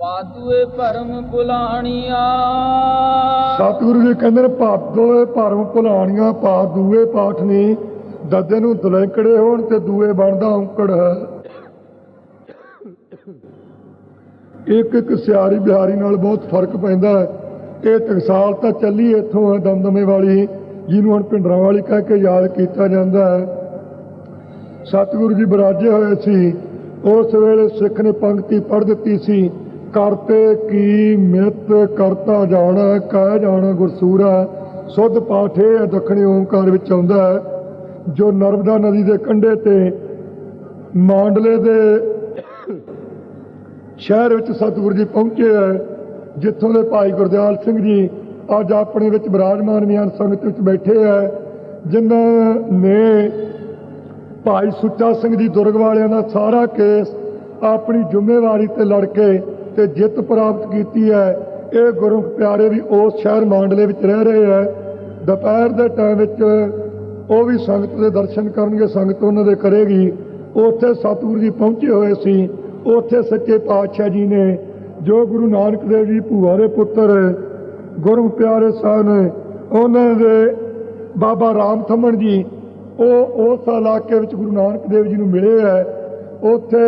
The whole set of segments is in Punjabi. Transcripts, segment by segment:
ਪਾਦੂਏ ਭਰਮ ਭੁਲਾਣੀਆਂ ਸਤਿਗੁਰੂ ਜੀ ਕਹਿੰਦੇ ਨੇ ਭਾਦੋਏ ਭਰਮ ਭੁਲਾਣੀਆਂ ਪਾ ਦੂਏ ਪਾਠ ਨਹੀਂ ਦੱਦੇ ਨੂੰ ਦਲੈਂਕੜੇ ਹੋਣ ਤੇ ਦੂਏ ਬਣਦਾ ਔਂਕੜ ਹੈ। ਇੱਕ ਇੱਕ ਸਿਆਰੀ ਬਿਹਾਰੀ ਨਾਲ ਬਹੁਤ ਫ਼ਰਕ ਪੈਂਦਾ ਹੈ। ਇਹ ਟਕਸਾਲ ਤਾਂ ਚੱਲੀ ਇੱਥੋਂ ਹੈ ਦਮਦਮੇ ਵਾਲੀ, ਜਿਹਨੂੰ ਹੁਣ ਪਿੰਡਰਾਂ ਵਾਲੀ ਕਹਿ ਕੇ ਯਾਦ ਕੀਤਾ ਜਾਂਦਾ ਹੈ। ਸਤਿਗੁਰੂ ਜੀ ਬਰਾਜੇ ਹੋਏ ਸੀ। ਉਸ ਵੇਲੇ ਸਿੱਖ ਨੇ ਪੰਕਤੀ ਪੜ੍ਹ ਦਿੱਤੀ ਸੀ। ਕਰਤੇ ਕੀ ਮਿਤ ਕਰਤਾ ਜਾਣਾ, ਕਹਿ ਜਾਣਾ ਗੁਰਸੂਰਾ, ਸੁਧ ਪਾਠ ਇਹ ਦੱਖਣੀ ਓਮਕਾਰ ਵਿੱਚ ਆਉਂਦਾ ਹੈ ਜੋ ਨਰਮਦਾ ਨਦੀ ਦੇ ਕੰਢੇ ਤੇ ਮਾਂਡਲੇ ਦੇ ਸ਼ਹਿਰ ਵਿੱਚ ਸਤਿਗੁਰੂ ਜੀ ਪਹੁੰਚੇ ਹੈ ਜਿੱਥੋਂ ਦੇ ਭਾਈ ਗੁਰਦਿਆਲ ਸਿੰਘ ਜੀ ਅੱਜ ਆਪਣੇ ਵਿੱਚ ਬਿਰਾਜਮਾਨ ਮਿਆਨ ਸੰਗਤ ਵਿੱਚ ਬੈਠੇ ਹੈ ਜਿਨ੍ਹਾਂ ਨੇ ਭਾਈ ਸੁੱਚਾ ਸਿੰਘ ਜੀ ਦੁਰਗ ਵਾਲਿਆਂ ਦਾ ਸਾਰਾ ਕੇਸ ਆਪਣੀ ਜ਼ਿੰਮੇਵਾਰੀ ਤੇ ਲੜ ਕੇ ਤੇ ਜਿੱਤ ਪ੍ਰਾਪਤ ਕੀਤੀ ਹੈ। ਇਹ ਗੁਰੂ ਪਿਆਰੇ ਵੀ ਉਸ ਸ਼ਹਿਰ ਮਾਂਡਲੇ ਵਿੱਚ ਰਹਿ ਰਹੇ ਹੈ। ਦੁਪਹਿਰ ਦੇ ਟਾਈਮ ਵਿੱਚ ਉਹ ਵੀ ਸੰਗਤ ਦੇ ਦਰਸ਼ਨ ਕਰਨਗੇ, ਸੰਗਤ ਉਹਨਾਂ ਦੇ ਕਰੇਗੀ। ਉੱਥੇ ਸਤਿਗੁਰੂ ਜੀ ਪਹੁੰਚੇ ਹੋਏ ਸੀ। ਉੱਥੇ ਸੱਚੇ ਪਾਤਸ਼ਾਹ ਜੀ ਨੇ ਜੋ ਗੁਰੂ ਨਾਨਕ ਦੇਵ ਜੀ ਭੂਆ ਪੁੱਤਰ ਗੁਰੂ ਪਿਆਰੇ ਸਨ, ਉਹਨਾਂ ਦੇ ਬਾਬਾ ਰਾਮ ਥਮਣ ਜੀ, ਉਹ ਉਸ ਇਲਾਕੇ ਵਿੱਚ ਗੁਰੂ ਨਾਨਕ ਦੇਵ ਜੀ ਨੂੰ ਮਿਲੇ ਹੈ। ਉੱਥੇ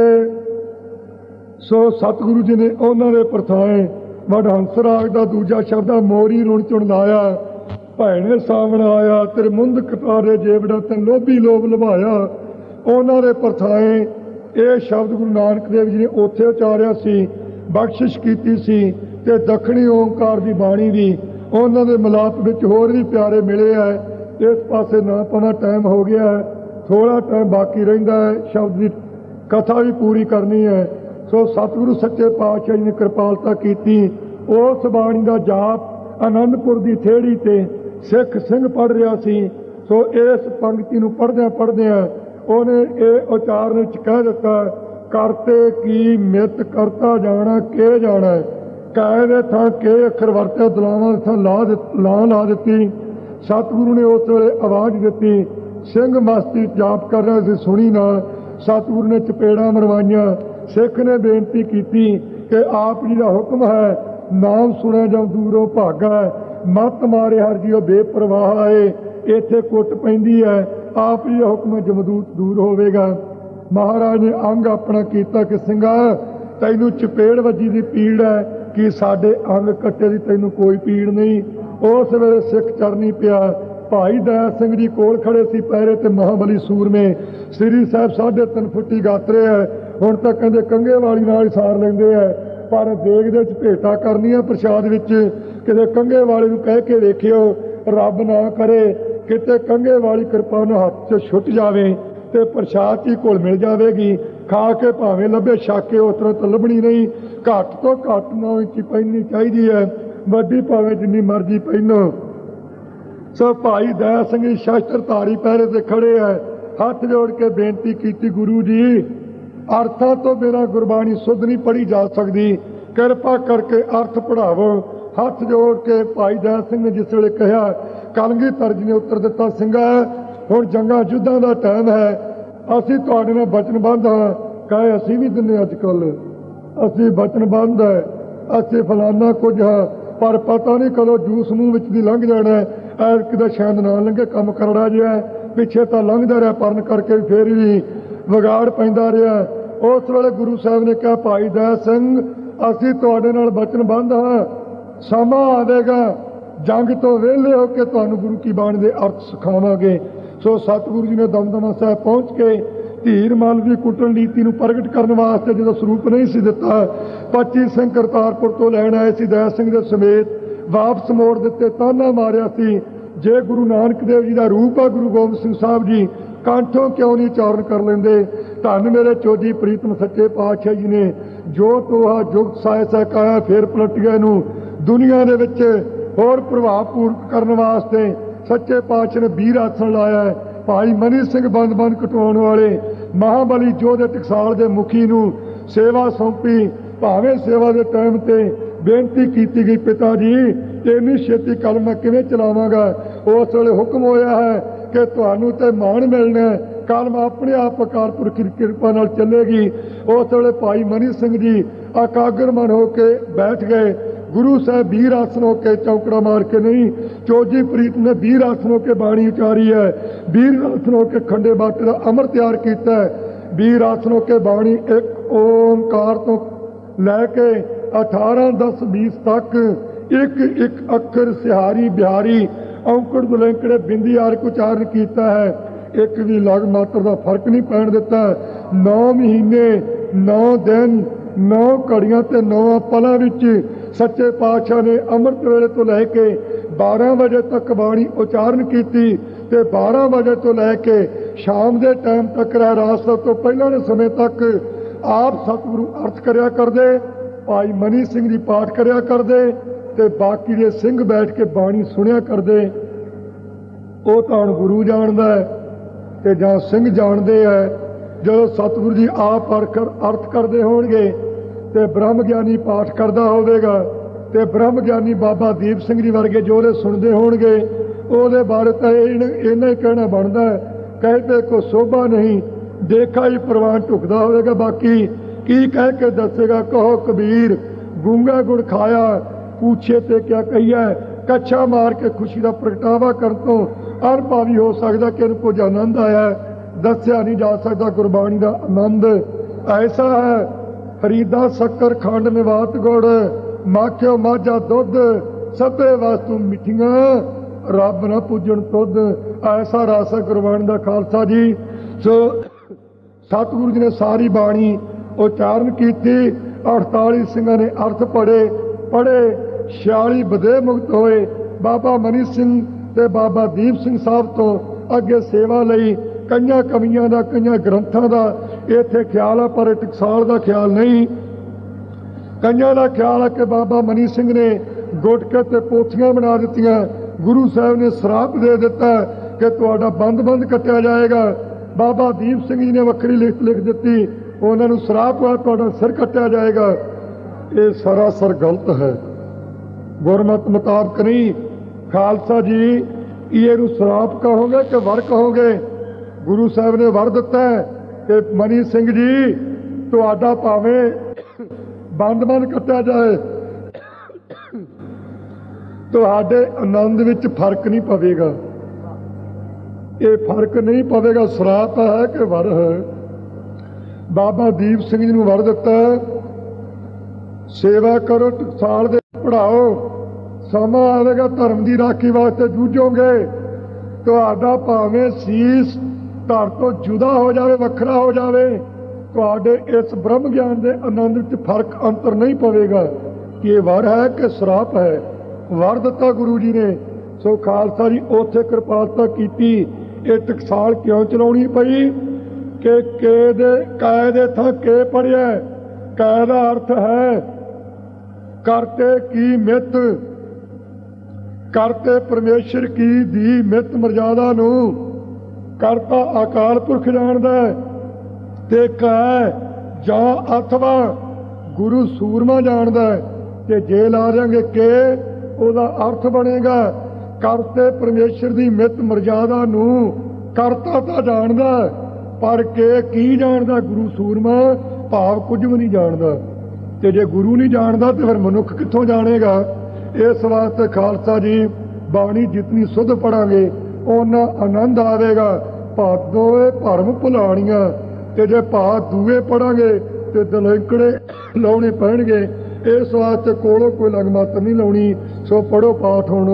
ਸੋ ਸਤਿਗੁਰੂ ਜੀ ਨੇ ਉਹਨਾਂ ਦੇ ਪ੍ਰਥਾਏ ਵਡ ਹੰਸਰਾਗ ਦਾ ਦੂਜਾ ਸ਼ਬਦ ਆ, ਮੋਰੀ ਰੁਣ ਚੁਣ ਲਾਇਆ। ਭੈਣੇ ਸਾਵਣ ਆਇਆ ਤੇਰੇ ਮੁੰਦ ਕਟਾਰੇ ਜੇਵੜਾ ਤੇ ਲੋਭੀ ਲੋਭ ਲਭਾਇਆ। ਉਹਨਾਂ ਦੇ ਪ੍ਰਥਾਏ ਇਹ ਸ਼ਬਦ ਗੁਰੂ ਨਾਨਕ ਦੇਵ ਜੀ ਨੇ ਉੱਥੇ ਉਚਾਰਿਆ ਸੀ, ਬਖਸ਼ਿਸ਼ ਕੀਤੀ ਸੀ ਤੇ ਦੱਖਣੀ ਓੰਕਾਰ ਦੀ ਬਾਣੀ ਦੀ ਉਹਨਾਂ ਦੇ ਮਿਲਾਪ ਵਿੱਚ ਹੋਰ ਵੀ ਪਿਆਰੇ ਮਿਲੇ ਹੈ ਇਸ ਪਾਸੇ ਨਾ ਪਾਣਾ ਟਾਈਮ ਹੋ ਗਿਆ ਹੈ ਥੋੜਾ ਟਾਈਮ ਬਾਕੀ ਰਹਿੰਦਾ ਹੈ ਸ਼ਬਦ ਦੀ ਕਥਾ ਵੀ ਪੂਰੀ ਕਰਨੀ ਹੈ ਸੋ ਸਤਿਗੁਰੂ ਸੱਚੇ ਪਾਤਸ਼ਾਹ ਜੀ ਨੇ ਕਿਰਪਾਲਤਾ ਕੀਤੀ। ਉਸ ਬਾਣੀ ਦਾ ਜਾਪ ਆਨੰਦਪੁਰ ਦੀ ਥੇੜੀ ਤੇ ਸਿੱਖ ਸਿੰਘ ਪੜ ਰਿਹਾ ਸੀ। ਸੋ ਇਸ ਪੰਕਤੀ ਨੂੰ ਪੜਦਿਆਂ ਪੜਦਿਆਂ ਉਹਨੇ ਇਹ ਉਚਾਰਨ ਵਿੱਚ ਕਹਿ ਦਿੱਤਾ, ਕਰਤੇ ਕੀ ਮਿਤ ਕਰਤਾ ਜਾਣਾ, ਕੇ ਜਾਣਾ ਕਾਇ ਦੇ ਥਾਂ ਕੇ ਅੱਖਰ ਵਰਤੇ ਦਲਾਵਾਂ ਥਾਂ ਲਾ ਦਿੱਤ- ਲਾਂ, ਲਾ ਦਿੱਤੀ। ਸਤਿਗੁਰੂ ਨੇ ਉਸ ਵੇਲੇ ਆਵਾਜ਼ ਦਿੱਤੀ। ਸਿੰਘ ਮਸਤੀ ਜਾਪ ਕਰ ਰਿਹਾ ਸੀ, ਸੁਣੀ ਨਾ ਸਤਿਗੁਰੂ ਨੇ ਚਪੇੜਾਂ ਮਰਵਾਈਆਂ। ਸਿੱਖ ਨੇ ਬੇਨਤੀ ਕੀਤੀ ਕਿ ਆਪ ਜੀ ਦਾ ਹੁਕਮ ਹੈ, ਨਾਮ ਸੁਣਿਆ ਜਾਂ ਦੂਰੋਂ ਭਾਗਾ ਮਤ ਮਾਰੇ ਹਰ ਜੀਓ ਬੇਪਰਵਾਹ ਆਏ, ਇੱਥੇ ਕੁੱਟ ਪੈਂਦੀ ਹੈ। ਆਪ ਜੀ ਦਾ ਹੁਕਮ ਜਮਦੂਤ ਦੂਰ ਹੋਵੇਗਾ। ਮਹਾਰਾਜ ਨੇ ਅੰਗ ਆਪਣਾ ਕੀਤਾ ਕਿ ਸਿੰਘਾ ਤੈਨੂੰ ਚਪੇੜ ਵੱਜੀ ਦੀ ਪੀੜ ਹੈ ਕਿ ਸਾਡੇ ਅੰਗ ਕੱਟੇ ਦੀ ਤੈਨੂੰ ਕੋਈ ਪੀੜ ਨਹੀਂ। ਉਸ ਵੇਲੇ ਸਿੱਖ ਚਰਨੀ ਪਿਆ। ਭਾਈ ਦਇਆ ਸਿੰਘ ਜੀ ਕੋਲ ਖੜੇ ਸੀ ਪੈਰੇ ਤੇ ਮਹਾਬਲੀ ਸੂਰਮੇ। ਸ੍ਰੀ ਸਾਹਿਬ ਸਾਢੇ ਤਿੰਨ ਫੁੱਟੀ ਗਾਤਰੇ ਹੈ। ਹੁਣ ਤਾਂ ਕਹਿੰਦੇ ਕੰਗੇ ਵਾਲੀ ਨਾਲ ਹੀ ਸਾਰ ਲੈਂਦੇ ਐ ਪਰ ਦੇਗ ਦੇ ਵਿੱਚ ਭੇਟਾ ਕਰਨੀ ਆ ਪ੍ਰਸ਼ਾਦ ਵਿੱਚ, ਕਿਤੇ ਕੰਗੇ ਵਾਲੇ ਨੂੰ ਕਹਿ ਕੇ ਵੇਖਿਓ, ਰੱਬ ਨਾ ਕਰੇ, ਕਿਤੇ ਕੰਗੇ ਵਾਲੀ ਕਿਰਪਾ ਨੂੰ ਹੱਥ 'ਚ ਛੁੱਟ ਜਾਵੇ ਤੇ ਪ੍ਰਸ਼ਾਦ 'ਚ ਹੀ ਘੁਲ ਮਿਲ ਜਾਵੇਗੀ, ਖਾ ਕੇ ਭਾਵੇਂ ਲੱਭੇ ਛਾਕੇ, ਉਸ ਤਰ੍ਹਾਂ ਤਾਂ ਲੱਭਣੀ ਨਹੀਂ, ਘੱਟ ਤੋਂ ਘੱਟ ਨੌ ਇੰਚੀ ਪਹਿਨਣੀ ਚਾਹੀਦੀ ਹੈ, ਵੱਡੀ ਭਾਵੇਂ ਜਿੰਨੀ ਮਰਜ਼ੀ ਪਹਿਨੋ ਸੋ ਭਾਈ ਦਇਆ ਸਿੰਘ ਜੀ ਸ਼ਸਤਰ ਧਾਰੀ ਪਹਿਰੇ ਤੇ ਖੜੇ ਹੈ ਹੱਥ ਜੋੜ ਕੇ ਬੇਨਤੀ ਕੀਤੀ ਗੁਰੂ ਜੀ। ਅਰਥਾਂ ਤੋਂ ਬਿਨਾਂ ਗੁਰਬਾਣੀ ਸੁਧ ਨਹੀਂ ਪੜੀ ਜਾ ਸਕਦੀ। ਕਿਰਪਾ ਕਰਕੇ ਅਰਥ ਪੜਾਵੋ ਹੱਥ ਜੋੜ ਕੇ ਭਾਈ ਦਇਆ ਸਿੰਘ ਨੇ ਜਿਸ ਵੇਲੇ ਕਿਹਾ, ਕਲਗੀ ਤਰਜ ਨੇ ਉੱਤਰ ਦਿੱਤਾ, ਸਿੰਘਾ, ਹੁਣ ਜੰਗਾਂ ਯੁੱਧਾਂ ਦਾ ਟਾਈਮ ਹੈ। ਅਸੀਂ ਤੁਹਾਡੇ ਨਾਲ ਬਚਨਬੱਧ ਹਾਂ। ਕਹੇ ਅਸੀਂ ਵੀ ਦਿੰਦੇ ਅੱਜ ਕੱਲ ਅਸੀਂ ਬਚਨਬੱਧ ਹੈ। ਅਸੀਂ ਫਲਾਨਾ ਕੁਝ ਹਾਂ। ਪਰ ਪਤਾ ਨਹੀਂ ਕਦੋਂ ਜੂਸ ਮੂੰਹ ਵਿੱਚ ਦੀ ਲੰਘ ਜਾਣਾ ਹੈ। ਐਰ ਕਿਦਾ ਸ਼ਾਇਦ ਨਾ ਲੰਘੇ, ਕੰਮ ਕਰੜਾ ਜਿਹਾ ਪਿੱਛੇ ਤਾਂ ਲੰਘਦਾ ਰਿਹਾ, ਪਰਨ ਕਰਕੇ ਵੀ ਫੇਰ ਵੀ ਵਿਗਾੜ ਪੈਂਦਾ ਰਿਹਾ। ਉਸ ਵੇਲੇ ਗੁਰੂ ਸਾਹਿਬ ਨੇ ਕਿਹਾ, ਭਾਈ ਦਇਆ ਸਿੰਘ, ਅਸੀਂ ਤੁਹਾਡੇ ਨਾਲ ਬਚਨਬੱਧ ਹਾਂ। ਸਮਾਂ ਆਵੇਗਾ। ਜੰਗ ਤੋਂ ਵਿਹਲੇ ਹੋ ਕੇ ਤੁਹਾਨੂੰ ਗੁਰੂ ਕੀ ਬਾਣੀ ਦੇ ਅਰਥ ਸਿਖਾਵਾਂਗੇ। ਸੋ ਸਤਿਗੁਰੂ ਜੀ ਨੇ ਦਮਦਮਾ ਸਾਹਿਬ ਪਹੁੰਚ ਕੇ ਧੀਰ ਮਲ ਦੀ ਕੁੱਟਣ ਨੀਤੀ ਨੂੰ ਪ੍ਰਗਟ ਕਰਨ ਵਾਸਤੇ ਜਦੋਂ ਸਰੂਪ ਨਹੀਂ ਸੀ ਦਿੱਤਾ 25 ਸਿੰਘ ਕਰਤਾਰਪੁਰ ਤੋਂ ਲੈਣ ਆਏ ਸੀ। ਦਇਆ ਸਿੰਘ ਦੇ ਸਮੇਤ ਵਾਪਸ ਮੋੜ ਦਿੱਤੇ, ਤਾਨਾ ਮਾਰਿਆ ਸੀ। ਜੇ ਗੁਰੂ ਨਾਨਕ ਦੇਵ ਜੀ ਦਾ ਰੂਪ ਆ, ਗੁਰੂ ਗੋਬਿੰਦ ਸਿੰਘ ਸਾਹਿਬ ਜੀ ਕੰਠੋਂ ਕਿਉਂ ਨਹੀਂ ਚਾਰਨ ਕਰ ਲੈਂਦੇ? ਧੰਨ ਮੇਰੇ ਚੋਜੀ ਪ੍ਰੀਤਮ ਸੱਚੇ ਪਾਤਸ਼ਾਹ ਜੀ ਨੇ ਜੋ ਤੋਹਾ ਜੁਗਤ ਸਾਇ ਸਹਿ ਫੇਰ ਪਲਟ ਨੂੰ ਦੁਨੀਆ ਦੇ ਵਿੱਚ ਹੋਰ ਪ੍ਰਭਾਵ ਪੂਰਕ ਕਰਨ ਵਾਸਤੇ ਸੱਚੇ ਪਾਤਸ਼ਾਹ ਨੇ ਵੀਰ ਆਸਣ ਲਾਇਆ ਭਾਈ ਮਨੀ ਸਿੰਘ ਬੰਦ ਬੰਦ ਕਟਵਾਉਣ ਵਾਲੇ ਮਹਾਬਲੀ ਜੋਧੇ ਟਕਸਾਲ ਦੇ ਮੁਖੀ ਨੂੰ ਸੇਵਾ ਸੌਂਪੀ। ਭਾਵੇਂ ਸੇਵਾ ਦੇ ਟਾਈਮ ਤੇ ਬੇਨਤੀ ਕੀਤੀ ਗਈ, ਪਿਤਾ ਜੀ, ਇੰਨੀ ਛੇਤੀ ਕਲਮ ਮੈਂ ਕਿਵੇਂ ਚਲਾਵਾਂਗਾ? ਉਸ ਵੇਲੇ ਹੁਕਮ ਹੋਇਆ ਹੈ ਕਿ ਤੁਹਾਨੂੰ ਤੇ ਮਾਣ ਮਿਲਣਾ। ਕਲਮ ਆਪਣੇ ਆਪ ਅਕਾਲ ਪੁਰਖ ਦੀ ਕਿਰਪਾ ਨਾਲ ਚੱਲੇਗੀ। ਉਸ ਵੇਲੇ ਭਾਈ ਮਨੀ ਸਿੰਘ ਜੀ ਇਕਾਗਰਮਨ ਹੋ ਕੇ ਬੈਠ ਗਏ। ਗੁਰੂ ਸਾਹਿਬ ਵੀਰ ਆਸਨ ਹੋ ਕੇ ਚੌਕੜਾ ਮਾਰ ਕੇ ਨਹੀਂ ਚੋਜੀ ਪ੍ਰੀਤ ਨੇ ਵੀਰ ਆਸਨ ਹੋ ਕੇ ਬਾਣੀ ਉਚਾਰੀ ਹੈ। ਵੀਰ ਆਸਨ ਹੋ ਕੇ ਖੰਡੇ ਬਾਟੇ ਦਾ ਅਮਰ ਤਿਆਰ ਕੀਤਾ ਹੈ। ਵੀਰ ਆਸਨ ਹੋ ਕੇ ਬਾਣੀ ਇੱਕ ਓੰਕਾਰ ਤੋਂ ਲੈ ਕੇ 18 10 20 ਤੱਕ ਇੱਕ ਇੱਕ ਅੱਖਰ ਸਿਹਾਰੀ ਬਿਹਾਰੀ ਔਕੜ ਦੁਲੰਕੜੇ ਬਿੰਦੀ ਆਰਕ ਉਚਾਰਨ ਕੀਤਾ ਹੈ। ਇੱਕ ਵੀ ਲਗ ਮਾਤਰ ਦਾ ਫ਼ਰਕ ਨਹੀਂ ਪੈਣ ਦਿੱਤਾ। 9 ਮਹੀਨੇ 9 ਦਿਨ 9 ਘੜੀਆਂ ਤੇ 9 ਪਲਾਂ ਵਿੱਚ ਸੱਚੇ ਪਾਤਸ਼ਾਹ ਨੇ ਅੰਮ੍ਰਿਤ ਵੇਲੇ ਤੋਂ ਲੈ ਕੇ 12 ਵਜੇ ਤੱਕ ਬਾਣੀ ਉਚਾਰਨ ਕੀਤੀ ਤੇ 12 ਵਜੇ ਤੋਂ ਲੈ ਕੇ ਸ਼ਾਮ ਦੇ ਟਾਈਮ ਤੱਕ ਰਾਤ ਸਭ ਤੋਂ ਪਹਿਲਾਂ ਦੇ ਸਮੇਂ ਤੱਕ ਆਪ ਸਤਿਗੁਰੂ ਅਰਥ ਕਰਿਆ ਕਰਦੇ, ਭਾਈ ਮਨੀ ਸਿੰਘ ਦੀ ਪਾਠ ਕਰਿਆ ਕਰਦੇ ਤੇ ਬਾਕੀ ਦੇ ਸਿੰਘ ਬੈਠ ਕੇ ਬਾਣੀ ਸੁਣਿਆ ਕਰਦੇ, ਉਹ ਤਾਂ ਹੁਣ ਗੁਰੂ ਜਾਣਦਾ ਹੈ ਤੇ ਜਾਂ ਸਿੰਘ ਜਾਣਦੇ ਹੈ। ਜਦੋਂ ਸਤਿਗੁਰੂ ਜੀ ਆਪ ਅਰਥ ਕਰਦੇ ਹੋਣਗੇ ਤੇ ਬ੍ਰਹਮ ਗਿਆਨੀ ਪਾਠ ਕਰਦਾ ਹੋਵੇਗਾ ਤੇ ਬ੍ਰਹਮ ਗਿਆਨੀ ਬਾਬਾ ਦੀਪ ਸਿੰਘ ਜੀ ਵਰਗੇ ਜੋ ਉਹਦੇ ਸੁਣਦੇ ਹੋਣਗੇ, ਉਹਦੇ ਬਾਰੇ ਤਾਂ ਇਹ ਇਹਨਾਂ ਹੀ ਕਹਿਣਾ ਬਣਦਾ ਹੈ। ਕਹਿੰਦੇ ਕੋ ਸੋਭਾ ਨਹੀਂ, ਦੇਖਾ ਹੀ ਪ੍ਰਵਾਨ ਢੁਕਦਾ ਹੋਵੇਗਾ ਬਾਕੀ। ਕੀ ਕਹਿ ਕੇ ਦੱਸੇਗਾ, ਕਹੋ ਕਬੀਰ, ਗੂੰਗਾ ਗੁੜ ਖਾਇਆ ਪੁੱਛੇ ਤੇ ਕਿਆ ਕਹੀਐ ਕੱਛਾ ਮਾਰ ਕੇ ਖੁਸ਼ੀ ਦਾ ਪ੍ਰਗਟਾਵਾ ਕਰਨ ਤੋਂ ਅਰਭਾਵੀ ਹੋ ਸਕਦਾ ਕਿ ਇਹਨੂੰ ਕੁਝ ਆਨੰਦ ਆਇਆ ਦੱਸਿਆ ਨਹੀਂ ਜਾ ਸਕਦਾ ਗੁਰਬਾਣੀ ਦਾ ਆਨੰਦ। ਐਸਾ ਹੈ ਫਰੀਦਾ ਸ਼ੱਕਰ ਖੰਡ ਨਿਵਾਤ ਗੁੜ, ਮਾਖਿਓ ਮਾਝਾ ਦੁੱਧ, ਸਭੇ ਵਾਸਤੂ ਮਿੱਠੀਆਂ, ਰੱਬ ਨਾ ਪੂਜਣ ਤੁਧ। ਐਸਾ ਰਸ ਗੁਰਬਾਣੀ ਦਾ ਖਾਲਸਾ ਜੀ। ਸੋ ਸਤਿਗੁਰੂ ਜੀ ਨੇ ਸਾਰੀ ਬਾਣੀ ਉਚਾਰਨ ਕੀਤੀ 48 ਸਿੰਘਾਂ ਨੇ ਅਰਥ ਪੜੇ ਪੜ੍ਹੇ 46 ਬਦੇ ਮੁਕਤ ਹੋਏ। ਬਾਬਾ ਮਨੀ ਸਿੰਘ ਤੇ ਬਾਬਾ ਦੀਪ ਸਿੰਘ ਸਾਹਿਬ ਤੋਂ ਅੱਗੇ ਸੇਵਾ ਲਈ ਕਈਆਂ ਕਵੀਆਂ ਦਾ, ਕਈਆਂ ਗ੍ਰੰਥਾਂ ਦਾ ਇੱਥੇ ਖਿਆਲ ਆ, ਪਰ ਟਕਸਾਲ ਦਾ ਖਿਆਲ ਨਹੀਂ। ਕਈਆਂ ਦਾ ਖਿਆਲ ਆ ਕਿ ਬਾਬਾ ਮਨੀ ਸਿੰਘ ਨੇ ਗੁਟਕੇ ਤੇ ਪੋਥੀਆਂ ਬਣਾ ਦਿੱਤੀਆਂ। ਗੁਰੂ ਸਾਹਿਬ ਨੇ ਸਰਾਪ ਦੇ ਦਿੱਤਾ ਕਿ ਤੁਹਾਡਾ ਬੰਦ-ਬੰਦ ਕੱਟਿਆ ਜਾਏਗਾ। ਬਾਬਾ ਦੀਪ ਸਿੰਘ ਜੀ ਨੇ ਵੱਖਰੀ ਲਿਖ ਲਿਖ ਦਿੱਤੀ, ਉਹਨਾਂ ਨੂੰ ਸਰਾਪ ਹੋਇਆ ਤੁਹਾਡਾ ਸਿਰ ਕੱਟਿਆ ਜਾਏਗਾ। ਇਹ ਸਰਾਸਰ ਗਲਤ ਹੈ। ਗੁਰਮਤ ਮੁਤਾਬਕ ਨਹੀਂ, ਖਾਲਸਾ ਜੀ ਕੀ ਇਹਨੂੰ ਸਰਾਪ ਕਹੋਗੇ ਕਿ ਵਰ ਕਹੋਗੇ? ਗੁਰੂ ਸਾਹਿਬ ਨੇ ਵਰ ਦਿੱਤਾ ਹੈ ਕਿ ਮਨੀ ਸਿੰਘ ਜੀ, ਤੁਹਾਡਾ ਭਾਵੇਂ ਬੰਦ-ਬੰਦ ਕੱਟਿਆ ਜਾਏ, ਤੁਹਾਡੇ ਆਨੰਦ ਵਿੱਚ ਫ਼ਰਕ ਨਹੀਂ ਪਵੇਗਾ। ਇਹ ਫ਼ਰਕ ਨਹੀਂ ਪਵੇਗਾ, ਸਰਾਪ ਹੈ ਕਿ ਵਰ ਹੈ। ਬਾਬਾ ਦੀਪ ਸਿੰਘ ਜੀ ਨੂੰ ਵਰ ਦਿੱਤਾ ਸੇਵਾ ਕਰੋ ਟਕਸਾਲ ਦੇ ਪੜਾਓ ਸਮਾਂ ਆਵੇਗਾ, ਧਰਮ ਦੀ ਰਾਖੀ ਵਾਸਤੇ ਜੂਝੋਗੇ। ਤੁਹਾਡਾ ਭਾਵੇਂ ਸੀਸ ਧੜ ਤੋਂ ਜੁਦਾ ਹੋ ਜਾਵੇ, ਵੱਖਰਾ ਹੋ ਜਾਵੇ, ਤੁਹਾਡੇ ਇਸ ਬ੍ਰਹਮ ਗਿਆਨ ਦੇ ਆਨੰਦ ਵਿੱਚ ਫ਼ਰਕ ਅੰਤਰ ਨਹੀਂ ਪਵੇਗਾ। ਕਿ ਇਹ ਵਰ ਹੈ ਕਿ ਸਰਾਪ ਹੈ? ਵਰ ਦਿੱਤਾ ਗੁਰੂ ਜੀ ਨੇ। ਸੋ ਖਾਲਸਾ ਜੀ, ਉੱਥੇ ਕਿਰਪਾਲਤਾ ਕੀਤੀ। ਇਹ ਟਕਸਾਲ ਕਿਉਂ ਚਲਾਉਣੀ ਪਈ? ਕਿ ਕੇ ਦੇ ਕਾਇ ਦੇ ਥਾਂ ਕੇ ਪੜਿਆ ਕਾਇ ਦਾ ਅਰਥ ਹੈ ਕਰਤੇ ਕੀ ਮਿੱਤ? ਕਰਤੇ ਪਰਮੇਸ਼ਰ ਕੀ ਦੀ ਮਿੱਤ ਮਰਜ਼ਾਦਾ ਨੂੰ? ਕਰਤਾ ਅਕਾਲ ਪੁਰਖ ਜਾਣਦਾ ਤੇ ਕੈ ਜਾਂ ਅਥਵਾ ਗੁਰੂ ਸੂਰਮਾ ਜਾਣਦਾ ਤੇ ਜੇ ਲਾ ਦਿਆਂਗੇ ਕਿ, ਉਹਦਾ ਅਰਥ ਬਣੇਗਾ ਕਰਤੇ ਪਰਮੇਸ਼ਰ ਦੀ ਮਿੱਤ ਮਰਜ਼ਾਦਾ ਨੂੰ ਕਰਤਾ ਤਾਂ ਜਾਣਦਾ, ਪਰ ਕੇ ਕੀ ਜਾਣਦਾ ਗੁਰੂ ਸੂਰਮਾ? ਭਾਵ ਕੁਝ ਵੀ ਨਹੀਂ ਜਾਣਦਾ। ਤੇ ਜੇ ਗੁਰੂ ਨਹੀਂ ਜਾਣਦਾ ਤੇ ਫਿਰ ਮਨੁੱਖ ਕਿੱਥੋਂ ਜਾਣੇਗਾ? ਇਸ ਵਾਸਤੇ ਖਾਲਸਾ ਜੀ, ਬਾਣੀ ਜਿਤਨੀ ਸੁਧ ਪੜਾਂਗੇ ਉਹਨਾਂ ਆਨੰਦ ਆਵੇਗਾ। ਭਾਦੋਏ ਭਰਮ ਭੁਲਾਣੀਆਂ ਤੇ ਜੇ ਭਾਤ ਦੂਏ ਪੜਾਂਗੇ, ਤੇ ਦਲੈਂਕੜੇ ਲਾਉਣੇ ਪੈਣਗੇ। ਇਸ ਵਾਸਤੇ ਕੋਲੋਂ ਕੋਈ ਲਗ ਮਾਤਰ ਨਹੀਂ ਲਾਉਣੀ। ਸੋ ਪੜੋ ਪਾਠ ਹੁਣ।